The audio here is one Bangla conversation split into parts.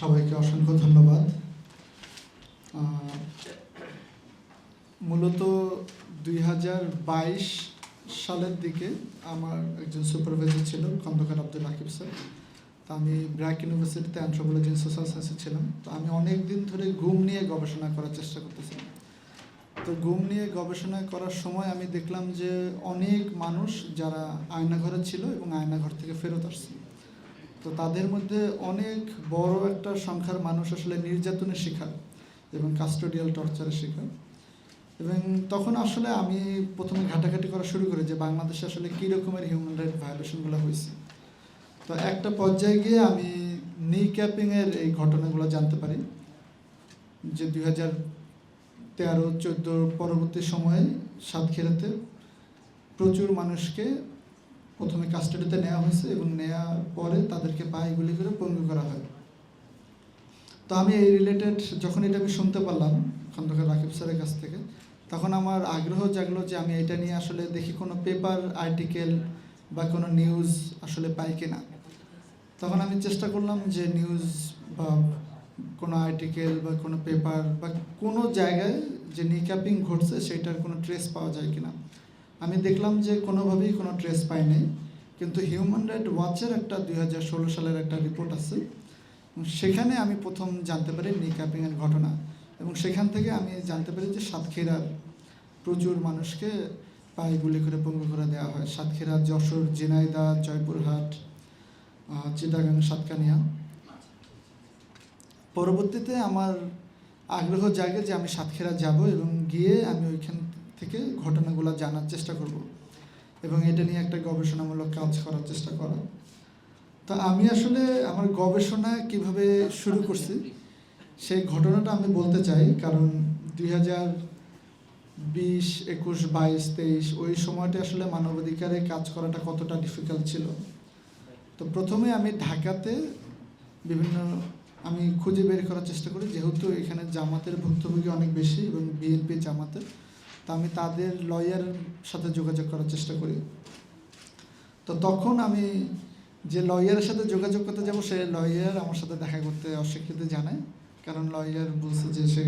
সবাইকে অসংখ্য ধন্যবাদ। মূলত দুই হাজার বাইশ সালের দিকে আমার একজন সুপারভাইজার ছিল, খন্দকার আব্দুল রাকিব স্যার। তো আমি ব্র্যাক ইউনিভার্সিটিতে অ্যান্থ্রোপোলজি সোশ্যাল সায়েন্সে ছিলাম। তো আমি অনেক দিন ধরে ঘুম নিয়ে গবেষণা করার চেষ্টা করতেছিলাম। তো ঘুম নিয়ে গবেষণা করার সময় আমি দেখলাম যে অনেক মানুষ যারা আয়নাঘরে ছিল এবং আয়নাঘর থেকে ফেরত আসছে। তো তাদের মধ্যে অনেক বড় একটা সংখ্যার মানুষ আসলে নির্যাতনের শিকার এবং কাস্টোডিয়াল টর্চারের শিকার। এবং তখন আসলে আমি প্রথমে ঘাটাঘাটি করা শুরু করি যে বাংলাদেশে আসলে কী রকমের হিউম্যান রাইট ভায়োলেশনগুলো হয়েছে। তো একটা পর্যায়ে গিয়ে আমি নি ক্যাপিংয়ের এই ঘটনাগুলো জানতে পারি যে দুই হাজার তেরো, চোদ্দোর পরবর্তী সময়ে সাতক্ষীরাতে প্রচুর মানুষকে প্রথমে কাস্টাডিতে নেওয়া হয়েছে এবং নেওয়ার পরে তাদেরকে পায়ে গুলি করে পঙ্গু করা হয়। তো আমি এই রিলেটেড যখন এটা আমি শুনতে পারলাম, খন্দকার রাকিব স্যারের কাছ থেকে, তখন আমার আগ্রহ জাগলো যে আমি এটা নিয়ে আসলে দেখি কোনো পেপার আর্টিকেল বা কোনো নিউজ আসলে পাই কিনা। তখন আমি চেষ্টা করলাম যে নিউজ বা কোনো আর্টিকেল বা কোনো পেপার বা কোনো জায়গায় যে নিকাপিং ঘটছে, সেটার কোনো ট্রেস পাওয়া যায় কিনা। আমি দেখলাম যে কোনোভাবেই কোনো ট্রেস পাই পাইনি কিন্তু হিউম্যান রাইট ওয়াচের একটা দুই হাজার ষোলো সালের একটা রিপোর্ট আছে। সেখানে আমি প্রথম জানতে পারি নিক্যাপিংয়ের ঘটনা। এবং সেখান থেকে আমি জানতে পারি যে সাতক্ষীরার প্রচুর মানুষকে পায়ে গুলি করে পঙ্গু করে দেওয়া হয়। সাতক্ষীরা, যশোর, ঝিনাইদহ, জয়পুরহাট চিটাগাং, সাতকানিয়া। পরবর্তীতে আমার আগ্রহ জাগে যে আমি সাতক্ষীরা যাব এবং গিয়ে আমি ওইখান থেকে ঘটনাগুলো জানার চেষ্টা করব এবং এটা নিয়ে একটা গবেষণামূলক কাজ করার চেষ্টা করা। তো আমি আসলে আমার গবেষণা কীভাবে শুরু করছি, সেই ঘটনাটা আমি বলতে চাই। কারণ দুই হাজার বিশ, একুশ, বাইশ, তেইশ, ওই সময়টা আসলে মানবাধিকারে কাজ করাটা কতটা ডিফিকাল্ট ছিল। তো প্রথমে আমি ঢাকাতে বিভিন্ন আমি খুঁজে বের করার চেষ্টা করি, যেহেতু এখানে জামাতের ভুক্তভোগী অনেক বেশি এবং বিএনপি জামাতের। তো আমি তাদের লয়ারের সাথে যোগাযোগ করার চেষ্টা করি। তো তখন আমি যে লয়ারের সাথে যোগাযোগ করতে যাব, সে লয়ার আমার সাথে দেখা করতে অস্বীকৃতি জানায়। কারণ লয়ার বলছে যে সে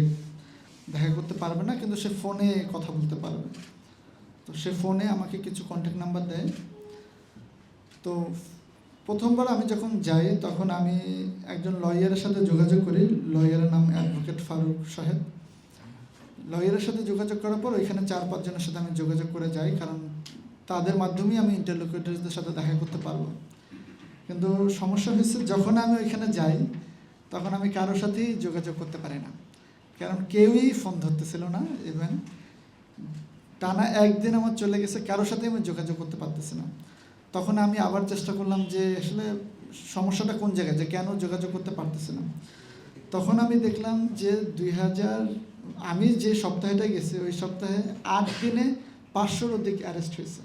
দেখা করতে পারবে না, কিন্তু সে ফোনে কথা বলতে পারবে। তো সে ফোনে আমাকে কিছু কন্ট্যাক্ট নাম্বার দেয়। তো প্রথমবার আমি যখন যাই, তখন আমি একজন লয়ারের সাথে যোগাযোগ করি। লয়ারের নাম অ্যাডভোকেট ফারুক সাহেব। লয়ারের সাথে যোগাযোগ করার পর ওইখানে চার পাঁচজনের সাথে আমি যোগাযোগ করে যাই, কারণ তাদের মাধ্যমেই আমি ইন্টারলোকেটারদের সাথে দেখা করতে পারব। কিন্তু সমস্যা হয়েছে, যখন আমি ওইখানে যাই, তখন আমি কারোর সাথেই যোগাযোগ করতে পারি না। কারণ কেউই ফোন ধরতেছিল না এবং টানা একদিন আমার চলে গেছে, কারোর সাথেই আমি যোগাযোগ করতে পারতেছি না। তখন আমি আবার চেষ্টা করলাম যে আসলে সমস্যাটা কোন জায়গায়, যে কেন যোগাযোগ করতে পারতেছি না। তখন আমি দেখলাম যে দুই হাজার আমি যে সপ্তাহটা গেছি, ওই সপ্তাহে আট দিনে পাঁচশোর অধিক অ্যারেস্ট হয়েছে।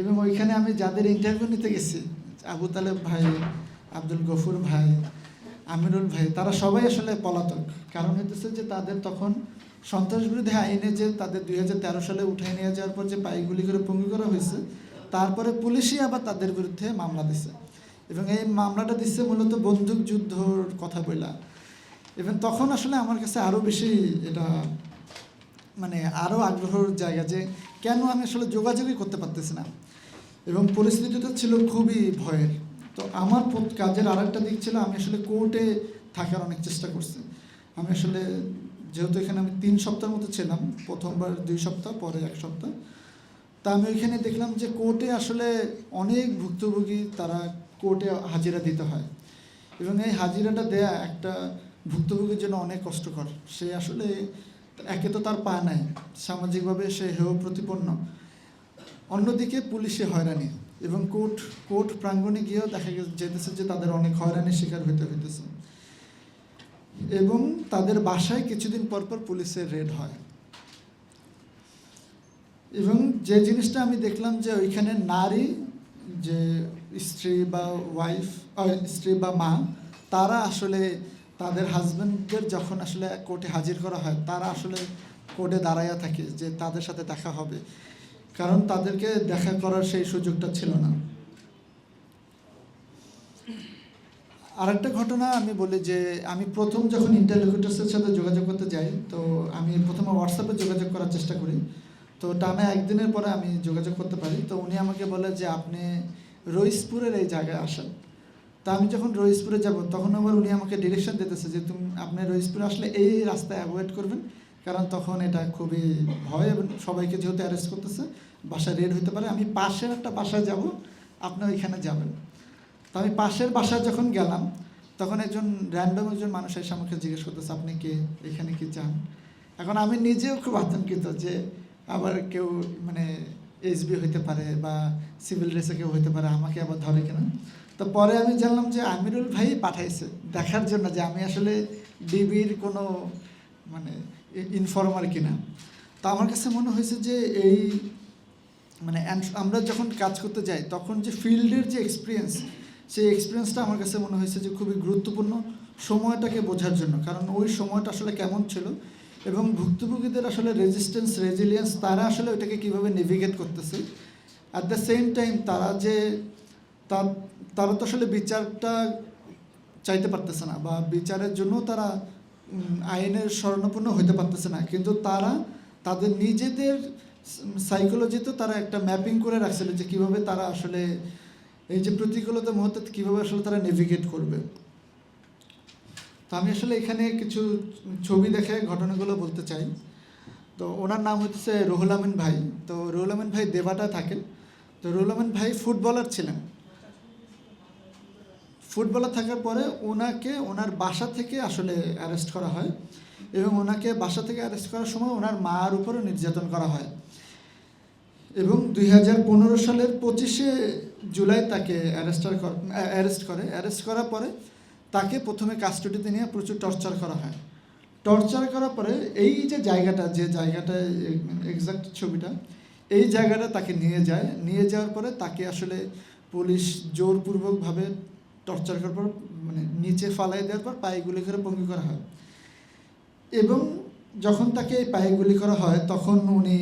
এবং ওইখানে আমি যাদের ইন্টারভিউ নিতে গেছি, আবু তালেব ভাই, আব্দুল গফুর ভাই, আমিরুল ভাই, তারা সবাই আসলে পলাতক। কারণ হইতেছে যে তাদের তখন সন্ত্রাস বিরোধী আইনে যে তাদের দুই হাজার তেরো সালে উঠাই নিয়ে যাওয়ার পর যে পাইগুলি করে পঙ্গু করা হয়েছে, তারপরে পুলিশই আবার তাদের বিরুদ্ধে মামলা দিছে। এবং এই মামলাটা দিচ্ছে মূলত বন্দুক যুদ্ধর কথা বইলা। এবং তখন আসলে আমার কাছে আরও বেশি এটা মানে আরও আগ্রহের জায়গা যে কেন আমি আসলে যোগাযোগই করতে পারতেছি না। এবং পরিস্থিতিটা ছিল খুবই ভয়ের। তো আমার কাজের আর একটা দিক ছিল আমি আসলে কোর্টে থাকার অনেক চেষ্টা করছি। আমি আসলে যেহেতু এখানে আমি তিন সপ্তাহের মতো ছিলাম, প্রথমবার দুই সপ্তাহ, পরে এক সপ্তাহ। তা আমি ওইখানে দেখলাম যে কোর্টে আসলে অনেক ভুক্তভোগী তারা কোর্টে হাজিরা দিতে হয়। এবং এই হাজিরাটা দেয়া একটা ভুক্তভোগীর জন্য অনেক কষ্টকর। সে আসলে একে তো তার পা নাই, সামাজিকভাবে সে হেয় প্রতিপন্ন। অন্যদিকে পুলিশে হয়রানি এবং কোর্ট কোর্ট প্রাঙ্গণে গিয়েও দেখা যেতেছে যে তাদের অনেক হয়রানির শিকার হইতে হইতেছে। এবং তাদের বাসায় কিছুদিন পর পর পুলিশের রেড হয়। এবং যে জিনিসটা আমি দেখলাম যে ওইখানে নারী যে স্ত্রী বা ওয়াইফ স্ত্রী বা মা, তারা আসলে তাদের হাজব্যান্ডদের যখন আসলে কোর্টে হাজির করা হয়, তারা আসলে কোর্টে দাঁড়াইয়া থাকে যে তাদের সাথে দেখা হবে। কারণ তাদেরকে দেখা করার সেই সুযোগটা ছিল না। আরেকটা ঘটনা আমি বলি যে, আমি প্রথম যখন ইন্টারলোকুটার্সের সাথে যোগাযোগ করতে যাই, তো আমি প্রথমে হোয়াটসঅ্যাপে যোগাযোগ করার চেষ্টা করি। তো টানা একদিনের পরে আমি যোগাযোগ করতে পারি। তো উনি আমাকে বলে যে, আপনি রইসপুরের এই জায়গায় আসেন। তা আমি যখন রইসপুরে যাব, তখন আবার উনি আমাকে ডিরেকশন দিতেছে যে তুমি, আপনি রইসপুরে আসলে এই রাস্তায় অ্যাভয়েড করবেন, কারণ তখন এটা খুবই ভয় এবং সবাইকে যেহেতু অ্যারেস্ট করতেছে বাসা রেড হতে পারে, আমি পাশের একটা বাসায় যাব, আপনি ওইখানে যাবেন। তো আমি পাশের বাসায় যখন গেলাম, তখন একজন র্যান্ডম একজন মানুষ এসে আমাকে জিজ্ঞেস করতেছে, আপনি কে? এখানে কি চান? এখন আমি নিজেও খুব আতঙ্কিত যে আবার কেউ মানে এসবি হইতে পারে বা সিভিল ড্রেসে কেউ হইতে পারে, আমাকে আবার ধরে কিনা। তো পরে আমি জানলাম যে আমিরুল ভাই পাঠাইছে, দেখার জন্য যে আমি আসলে ডিবির কোনো মানে ইনফর্মার কিনা। তো আমার কাছে মনে হয়েছে যে এই মানে আমরা যখন কাজ করতে যাই, তখন যে ফিল্ডের যে এক্সপিরিয়েন্স সেই এক্সপিরিয়েন্সটা আমার কাছে মনে হয়েছে যে খুবই গুরুত্বপূর্ণ সময়টাকে বোঝার জন্য। কারণ ওই সময়টা আসলে কেমন ছিল এবং ভুক্তভোগীদের আসলে রেজিস্ট্যান্স রেজিলিয়েন্স তারা আসলে ওইটাকে কীভাবে নেভিগেট করতেছে। অ্যাট দ্য সেম টাইম তারা যে তা- তারা তো আসলে বিচারটা চাইতে পারতেছে না বা বিচারের জন্য তারা আইনের স্বর্ণপূর্ণ হইতে পারতেছে না। কিন্তু তারা, তাদের নিজেদের সাইকোলজিতে তারা একটা ম্যাপিং করে রাখছিল যে কীভাবে তারা আসলে, এই যে প্রতিকূলতা মুহূর্তে কীভাবে আসলে তারা নেভিগেট করবে। তো আমি আসলে এখানে কিছু ছবি দেখে ঘটনাগুলো বলতে চাই। তো ওনার নাম হচ্ছে রুহুল আমিন ভাই। তো রুহুল আমিন ভাই দেবাটা থাকেন। তো রুহুল আমিন ভাই ফুটবলার ছিলেন। ফুটবলার থাকার পরে ওনাকে ওনার বাসা থেকে আসলে অ্যারেস্ট করা হয় এবং ওনাকে বাসা থেকে অ্যারেস্ট করার সময় ওনার মার উপরে নির্যাতন করা হয়। এবং দুই হাজার পনেরো সালের পঁচিশে জুলাই তাকে অ্যারেস্টার অ্যারেস্ট করে অ্যারেস্ট করার পরে তাকে প্রথমে কাস্টডিতে নিয়ে প্রচুর টর্চার করা হয়। টর্চার করার পরে এই যে জায়গাটা যে জায়গাটা এক্সাক্ট ছবিটা, এই জায়গাটা তাকে নিয়ে যায়। নিয়ে যাওয়ার পরে তাকে আসলে পুলিশ জোরপূর্বকভাবে টর্চার করার পর মানে নিচে ফালাই দেওয়ার পর পায়ে গুলি করে পঙ্গি করা হয়। এবং যখন তাকে এই পায়ে গুলি করা হয়, তখন উনি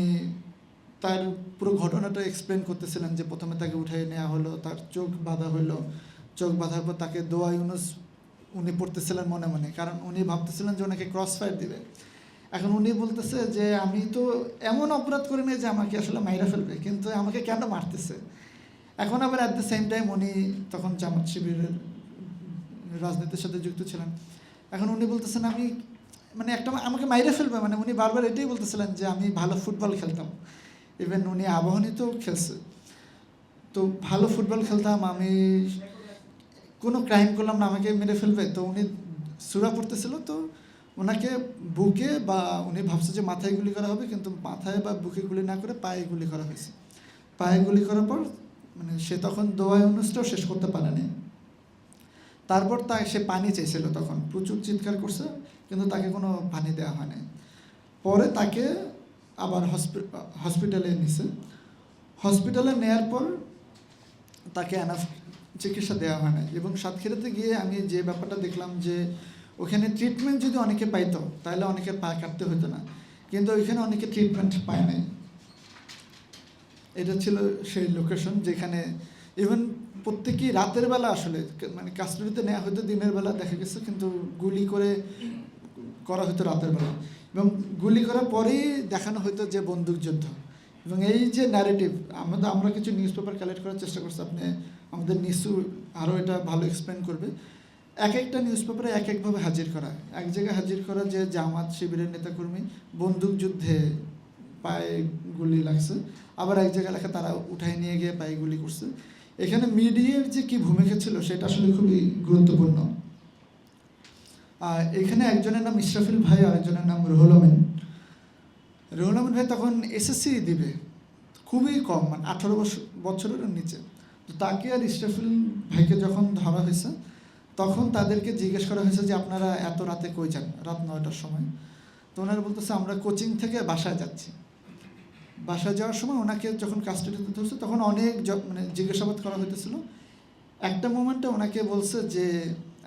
তার পুরো ঘটনাটা এক্সপ্লেন করতেছিলেন যে প্রথমে তাকে উঠাই নেওয়া হলো, তার চোখ বাঁধা হলো। চোখ বাঁধার পর তাকে দোয়া ইউনুস উনি পড়তেছিলেন মনে মনে, কারণ উনি ভাবতেছিলেন যে ওনাকে ক্রস ফায়ার দিবে। এখন উনি বলতেছে যে, আমি তো এমন অপরাধ করি না যে আমাকে আসলে মাইরা ফেলবে, কিন্তু আমাকে কেন মারতেছে? এখন আবার অ্যাট দ্য সেম টাইম উনি তখন জামাত শিবিরের রাজনীতির সাথে যুক্ত ছিলেন। এখন উনি বলতেছেন, আমি মানে একটা আমাকে মাইরে ফেলবে? মানে উনি বারবার এটাই বলতেছিলেন যে, আমি ভালো ফুটবল খেলতাম। ইভেন উনি আবাহনীতেও খেলছে। তো ভালো ফুটবল খেলতাম, আমি কোনো ক্রাইম করলাম না, আমাকে মেরে ফেলবে। তো উনি সুরা পড়তেছিল, তো ওনাকে বুকে বা উনি ভাবছে যে মাথায় গুলি করা হবে, কিন্তু মাথায় বা বুকে গুলি না করে পায়ে গুলি করা হয়েছে। পায়ে গুলি করার পর মানে সে তখন দোয়া অনুষ্ঠানটাও শেষ করতে পারে পারেনি। তারপর তা সে পানি চেয়েছিল তখন। প্রচুর চিৎকার করছে, কিন্তু তাকে কোনো পানি দেওয়া হয়নি। পরে তাকে আবার হসপি- হসপিটালে নিছে। হসপিটালে নেয়ার পর তাকে এনাফ চিকিৎসা দেওয়া হয় না এবং সাতক্ষীরাতে গিয়ে আমি যে ব্যাপারটা দেখলাম যে ওখানে ট্রিটমেন্ট যদি অনেকে পাইতো, তাহলে অনেকের পা কাটতে হতো না। কিন্তু ওইখানে অনেকে ট্রিটমেন্ট পায় নাই। এটা ছিল সেই লোকেশন যেখানে ইভেন প্রত্যেকেই রাতের বেলা আসলে মানে কাস্টডিতে নেওয়া হয়তো দিনের বেলা দেখা গেছে, কিন্তু গুলি করে করা হতো রাতের বেলা। এবং গুলি করার পরেই দেখানো হতো যে বন্দুকযুদ্ধ এবং এই যে ন্যারেটিভ আমাদের আমরা কিছু নিউজ পেপার কালেক্ট করার চেষ্টা করছি। আপনি আমাদের নিশু আরও এটা ভালো এক্সপ্লেন করবে। এক একটা নিউজ পেপারে এক একভাবে হাজির করা। এক জায়গায় হাজির করা যে জামাত শিবিরের নেতাকর্মী বন্দুক যুদ্ধে পায়ে গুলি লাগছে। আবার এক জায়গায় লেখা তারা উঠাই নিয়ে গিয়ে পায়ে গুলি করছে। এখানে মিডিয়ার যে কি ভূমিকা ছিল সেটা আসলে খুবই গুরুত্বপূর্ণ। এখানে একজনের নাম ইসরাফিল ভাই আর একজনের নাম রুহুল আমিন। রুহুল আমিন ভাই তখন এসএসসি দিবে। খুবই কম মানে আঠারো বছর বছরের নিচে। তো তাকে আর ইসরাফিল ভাইকে যখন ধরা হয়েছে, তখন তাদেরকে জিজ্ঞেস করা হয়েছে যে, আপনারা এত রাতে কই যান? রাত নয়টার সময়? তো ওনারা বলতেছে, আমরা কোচিং থেকে বাসায় যাচ্ছি। বাসায় যাওয়ার সময় ওনাকে যখন কাস্টডিতে ধরছে তখন অনেক মানে জিজ্ঞাসাবাদ করা হইতেছিল। একটা মোমেন্টে ওনাকে বলছে যে,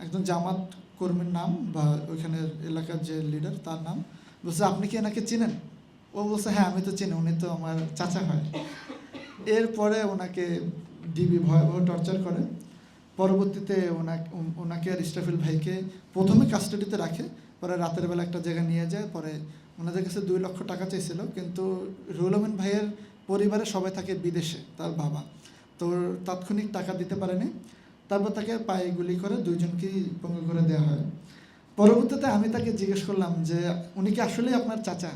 একজন জামাত কর্মীর নাম বা ওইখানের এলাকার যে লিডার তার নাম। বলছে, আপনি কি এনাকে চিনেন? ও বলছে হ্যাঁ আমি তো চিনি, উনি তো আমার চাচা হয়। এরপরে ওনাকে ডিবি ভয়াবহ টর্চার করে। পরবর্তীতে ওনাকে ওনাকে আর ইস্টাফিল ভাইকে প্রথমে কাস্টাডিতে রাখে, পরে রাতের বেলা একটা জায়গায় নিয়ে যায়, পরে ওনাদের কাছে দুই লক্ষ টাকা চেয়েছিল, কিন্তু রুহুল ভাইয়ের পরিবারে সবাই থাকে বিদেশে, তার বাবা। তো তাৎক্ষণিক টাকা দিতে পারেনি। তারপর তাকে পায়ে গুলি করে দুইজনকেই পঙ্গু করে দেওয়া হয়। পরবর্তীতে আমি তাকে জিজ্ঞেস করলাম যে, উনি কি আসলেই আপনার চাচা?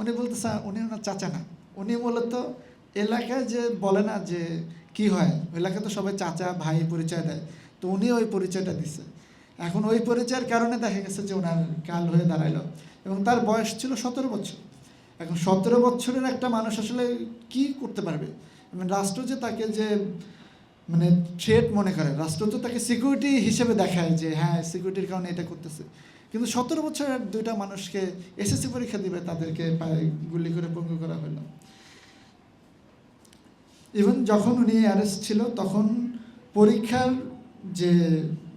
উনি বলতে উনি ওনার চাচা না। উনি মূলত এলাকায় যে বলে না যে কি হয়, এলাকায় তো সবাই চাচা, ভাই পরিচয় দেয়। তো উনি ওই পরিচয়টা দিছে। এখন ওই পরিচয়ের কারণে দেখা গেছে যে ওনার কাল হয়ে দাঁড়াইলো। এবং তার বয়স ছিল সতেরো বছর। এখন সতেরো বছরের একটা মানুষ আসলে কি করতে পারবে? রাষ্ট্র যে তাকে যে মানে থ্রেট মনে করে, রাষ্ট্র তো তাকে সিকিউরিটি হিসেবে দেখায় যে হ্যাঁ সিকিউরিটির কারণে এটা করতেছে। কিন্তু সতেরো বছরের দুইটা মানুষকে এসএসসি পরীক্ষা দিবে, তাদেরকে গুলি করে পঙ্গু করা হলো। ইভেন যখন উনি অ্যারেস্ট ছিল, তখন পরীক্ষার যে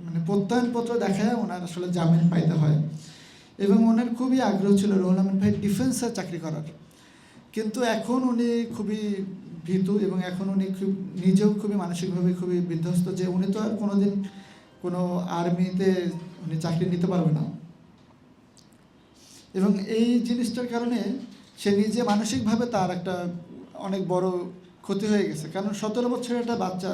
মানে প্রত্যয়নপত্র দেখায় ওনার আসলে জামিন পাইতে হয়। এবং ওনার খুবই আগ্রহ ছিল রোহন আহমেদ ভাই ডিফেন্সে চাকরি করার। কিন্তু এখন উনি খুবই ভীতু এবং এখন উনি খুব নিজেও খুবই মানসিকভাবে খুবই বিধ্বস্ত যে উনি তো আর কোনোদিন কোনো আর্মিতে উনি চাকরি নিতে পারবে না। এবং এই জিনিসটার কারণে সে নিজে মানসিকভাবে তার একটা অনেক বড় ক্ষতি হয়ে গেছে। কারণ সতেরো বছরের একটা বাচ্চা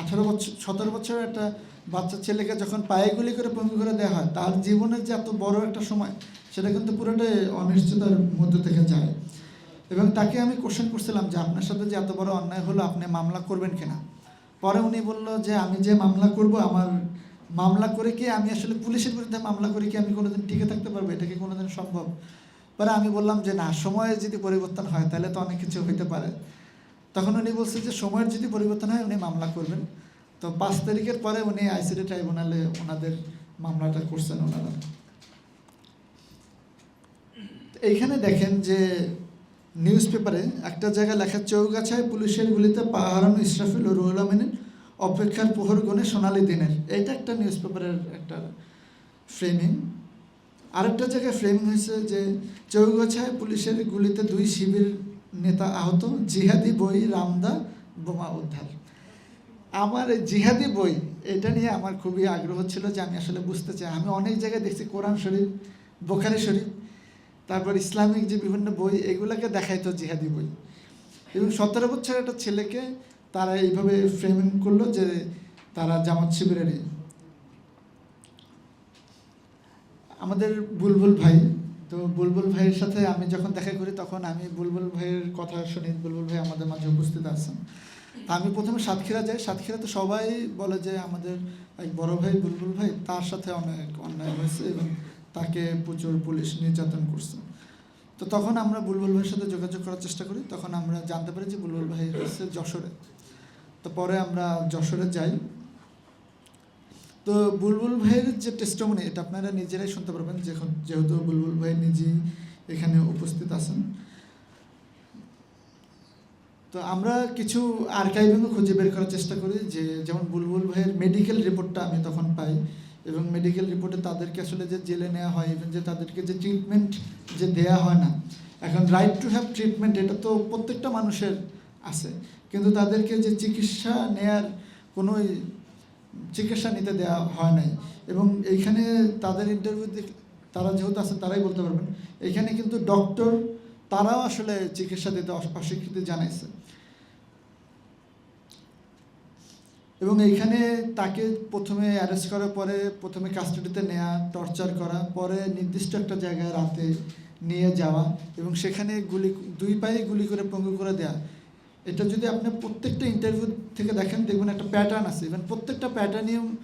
আঠারো বছর সতেরো বছরের একটা বাচ্চা ছেলেকে যখন পায়ে গুলি করে পঙ্গু করে দেওয়া হয়, তার জীবনের যে এত বড় একটা সময়, সেটা কিন্তু পুরোটাই অনিশ্চিতার মধ্যে থেকে যায়। এবং তাকে আমি কোশ্চেন করছিলাম যে আপনার সাথে যে এত বড় অন্যায় হলো, আপনি মামলা করবেন কিনা? পরে উনি বলল যে, আমি যে মামলা করব, আমার মামলা করে কি আমি আসলে পুলিশের বিরুদ্ধে মামলা করে কি আমি কোনোদিন টিকে থাকতে পারব? এটা কি কোনোদিন সম্ভব? পরে আমি বললাম যে, না সময়ে যদি পরিবর্তন হয়, তাহলে তো অনেক কিছু হইতে পারে। তখন উনি বলছে যে, সময়ের যদি পরিবর্তন হয়, উনি মামলা করবেন। তো পাঁচ তারিখের পরে উনি আইসিডি ট্রাইব্যুনালে ওনাদের মামলাটা করছেন ওনারা। এইখানে দেখেন যে নিউজ পেপারে একটা জায়গায় লেখা, চৌগাছায় পুলিশের গুলিতে পা হারানো ইসরাফিল ও রুহুল আমিনের অপেক্ষার প্রহর গণে সোনালি দিনের। এটা একটা নিউজ পেপারের একটা ফ্রেমিং আরেকটা জায়গায় ফ্রেমিং হয়েছে যে, চৌগাছায় পুলিশের গুলিতে দুই শিবির নেতা আহত, জিহাদি বই রামদা বোমা উদ্ধার। আমার জিহাদি বই, এটা নিয়ে আমার খুবই আগ্রহ ছিল যে আমি আসলে বুঝতে চাই। আমি অনেক জায়গায় দেখছি, কোরআন শরীফ, বোখারি শরীফ, তারপর ইসলামিক যে বিভিন্ন বই, এগুলোকে দেখাইতো জিহাদি বই। এবং সতেরো বছরের একটা ছেলেকে তারা এইভাবে ফ্রেমিং করল যে তারা জামাত শিবিরেরই। আমাদের বুলবুল ভাই, তো বুলবুল ভাইয়ের সাথে আমি যখন দেখা করি, তখন আমি বুলবুল ভাইয়ের কথা শুনি। বুলবুল ভাই আমাদের মাঝে উপস্থিত আছেন। আমি প্রথমে সাতক্ষীরা যাই। সাতক্ষীরাতে সবাই বলে যে আমাদের এক বড় ভাই, বুলবুল ভাই, তার সাথে অনেক অন্যায় হয়েছে এবং তাকে প্রচুর পুলিশ নির্যাতন করছে। তো তখন আমরা বুলবুল ভাইয়ের সাথে যোগাযোগ করার চেষ্টা করি। তখন আমরা জানতে পারি যে বুলবুল ভাই হচ্ছে যশোরে। তো পরে আমরা যশোরে যাই। তো বুলবুল ভাইয়ের যে টেস্টমনি এটা আপনারা নিজেরাই শুনতে পারবেন। যেহেতু বুলবুল ভাই নিজেই এখানে উপস্থিত আছেন। তো আমরা কিছু আর্কাইভিংও খুঁজে বের করার চেষ্টা করি, যে যেমন বুলবুল ভাইয়ের মেডিকেল রিপোর্টটা আমি তখন পাই এবং মেডিকেল রিপোর্টে তাদেরকে আসলে যে জেলে নেওয়া হয় ইভেন যে তাদেরকে যে ট্রিটমেন্ট যে দেয়া হয় না, এখন রাইট টু হ্যাভ ট্রিটমেন্ট এটা তো প্রত্যেকটা মানুষের আছে, কিন্তু তাদেরকে যে চিকিৎসা নেয়ার কোনো চিকিৎসা নিতে দেওয়া হয় নাই এবং এইখানে তাদের ইন্টারভিউ তারা যেহেতু আছে তারাই বলতে পারবেন এখানে কিন্তু ডক্টর তারাও আসলে চিকিৎসা দিতে অস- অস্বীকৃতি জানাইছে। এবং এইখানে তাকে প্রথমে অ্যারেস্ট করার পরে প্রথমে কাস্টাডিতে নেওয়া টর্চার করা, পরে নির্দিষ্ট একটা জায়গায় রাতে নিয়ে যাওয়া এবং সেখানে গুলি, দুই পায়ে গুলি করে পঙ্গু করে দেওয়া এটা যদি আপনি প্রত্যেকটা ইন্টারভিউ থেকে দেখেন, দেখবেন একটা প্যাটার্ন আছে। ইভেন প্রত্যেকটা প্যাটার্নই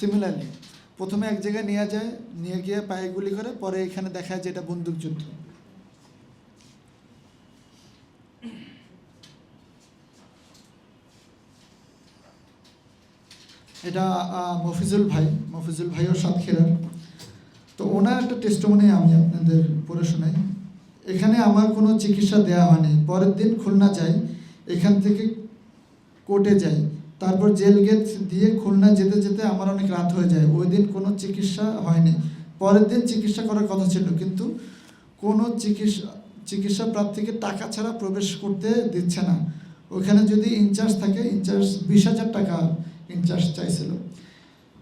সিমিলারলি প্রথমে এক জায়গায় নিয়ে যায়, নিয়ে গিয়ে পায়ে গুলি করে, পরে এখানে দেখা যায় যে এটা বন্দুকযুদ্ধ। এটা মফিজুল ভাই, মফিজুল ভাইও সাতক্ষীরার। তো ওনার একটা টেস্টমনি আমি আপনাদের পড়ে শোনাই। এখানে আমার কোনো চিকিৎসা দেওয়া হয়নি। পরের দিন খুলনা যাই, এখান থেকে কোর্টে যাই। তারপর জেল গেট দিয়ে খুলনা যেতে যেতে আমার অনেক রাত হয়ে যায়। ওই দিন কোনো চিকিৎসা হয়নি। পরের দিন চিকিৎসা করার কথা ছিল, কিন্তু কোনো চিকিৎসা চিকিৎসা প্রার্থীকে টাকা ছাড়া প্রবেশ করতে দিচ্ছে না। ওখানে যদি ইনচার্জ থাকে, ইনচার্জ বিশ হাজার টাকা ইনচার্জ চাইছিল।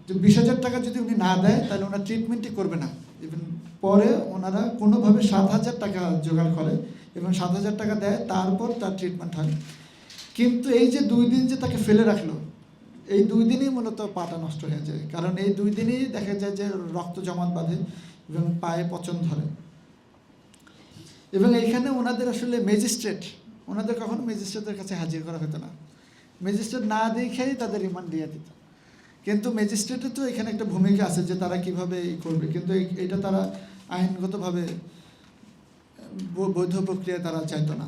যে বিশ হাজার টাকা যদি উনি না দেয়, তাহলে ওনার ট্রিটমেন্টই করবে না। ইভেন পরে ওনারা কোনোভাবে সাত হাজার টাকা জোগাড় করে এবং সাত হাজার টাকা দেয়, তারপর তার ট্রিটমেন্ট হয়। কিন্তু এই যে দুই দিন যে তাকে ফেলে রাখল, এই দুই দিনই মূলত পাটা নষ্ট হয়ে যায়। কারণ এই দুই দিনই দেখা যায় যে রক্ত জমাট বাঁধে এবং পায়ে পচন ধরে। এবং এইখানে ওনাদের আসলে ম্যাজিস্ট্রেট ওনাদের কখনো ম্যাজিস্ট্রেটের কাছে হাজির করা হতো না। ম্যাজিস্ট্রেট না দেখেই তাদের রিমান্ড দিয়ে দিত। কিন্তু ম্যাজিস্ট্রেটের তো এখানে একটা ভূমিকা আছে যে তারা কীভাবে এই করবে। কিন্তু এটা তারা আইনগতভাবে বৈধ প্রক্রিয়ায় তারা চাইতো না।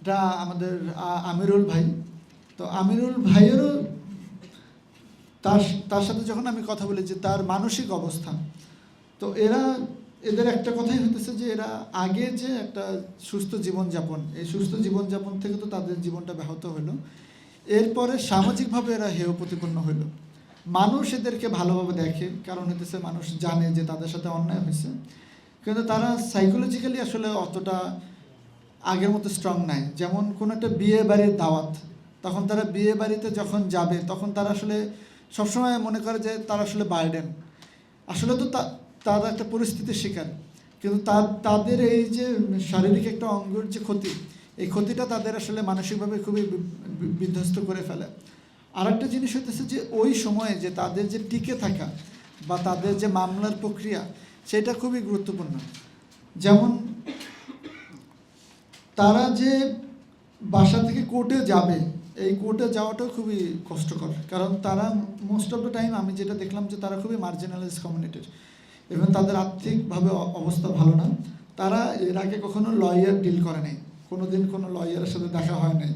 এটা আমাদের আমিরুল ভাই। তো আমিরুল ভাইয়েরও তার তার সাথে যখন আমি কথা বলি যে তার মানসিক অবস্থা। তো এরা এদের একটা কথাই হতেছে যে এরা আগে যে একটা সুস্থ জীবনযাপন এই সুস্থ জীবনযাপন থেকে তো তাদের জীবনটা ব্যাহত হলো। এরপরে সামাজিকভাবে এরা হেয় প্রতিপন্ন হলো। মানুষ এদেরকে ভালোভাবে দেখে কারণ হতেছে মানুষ জানে যে তাদের সাথে অন্যায় হয়েছে কিন্তু তারা সাইকোলজিক্যালি আসলে অতটা আগের মতো স্ট্রং নাই। যেমন কোনো একটা বিয়ে বাড়ির দাওয়াত তখন তারা বিয়ে বাড়িতে যখন যাবে তখন তারা আসলে সবসময় মনে করে যে তারা আসলে বার্ডেন আসলে তো তা- তারা একটা পরিস্থিতির শিকার। কিন্তু তাদের এই যে শারীরিক একটা অঙ্গের যে ক্ষতি, এই ক্ষতিটা তাদের আসলে মানসিকভাবে খুবই বিধ্বস্ত করে ফেলে। আর একটা জিনিস হতেছে যে ওই সময়ে যে তাদের যে টিকে থাকা বা তাদের যে মামলার প্রক্রিয়া, সেটা খুবই গুরুত্বপূর্ণ। যেমন তারা যে বাসা থেকে কোর্টে যাবে, এই কোর্টে যাওয়াটাও খুবই কষ্টকর। কারণ তারা মোস্ট অফ দ্য টাইম আমি যেটা দেখলাম যে তারা খুবই মার্জিনালাইজ কমিউনিটির এবং তাদের আর্থিকভাবে অবস্থা ভালো না। তারা এর আগে কখনো লয়ার ডিল করে নাই। কোনো দিন কোনো লয়ারের সাথে দেখা হয় নাই।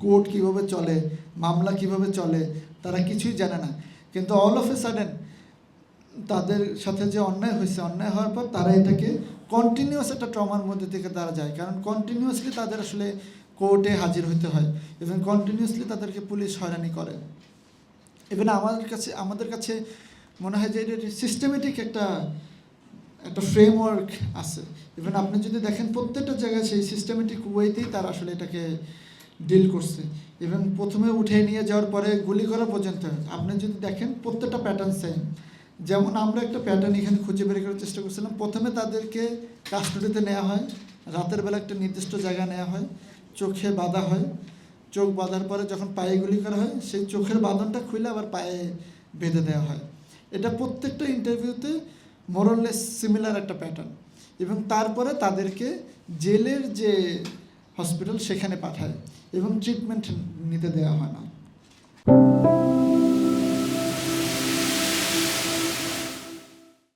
কোর্ট কীভাবে চলে, মামলা কীভাবে চলে, তারা কিছুই জানে না। কিন্তু অল অফ এ সাডেন তাদের সাথে যে অন্যায় হয়েছে, অন্যায় হওয়ার পর তারা এটাকে কন্টিনিউয়াস একটা ট্রমার মধ্যে থেকে তারা যায়। কারণ কন্টিনিউয়াসলি তাদের আসলে কোর্টে হাজির হতে হয়। এবং কন্টিনিউয়াসলি তাদেরকে পুলিশ হয়রানি করে। ইভেন আমাদের কাছে আমাদের কাছে মনে হয় যে এটা সিস্টেমেটিক একটা একটা ফ্রেমওয়ার্ক আছে। ইভেন আপনি যদি দেখেন প্রত্যেকটা জায়গায় সেই সিস্টেমেটিক ওয়েতেই তারা আসলে এটাকে ডিল করছে। ইভেন প্রথমে উঠে নিয়ে যাওয়ার পরে গুলি করা পর্যন্ত, আপনি যদি দেখেন প্রত্যেকটা প্যাটার্ন সেম যেমন আমরা একটা প্যাটার্ন এখানে খুঁজে বের করার চেষ্টা করছিলাম। প্রথমে তাদেরকে কাস্টডিতে নেওয়া হয়, রাতের বেলা একটা নির্দিষ্ট জায়গা নেওয়া হয়, চোখে বাঁধা হয়। চোখ বাঁধার পরে যখন পায়ে গুলি করা হয়, সেই চোখের বাঁধনটা খুলে আবার পায়ে বেঁধে দেওয়া হয়। এটা প্রত্যেকটা ইন্টারভিউতে মোরলেস সিমিলার একটা প্যাটার্ন এবং তারপরে তাদেরকে জেলের যে হসপিটাল সেখানে পাঠায় এবং ট্রিটমেন্ট নিতে দেওয়া হয় না।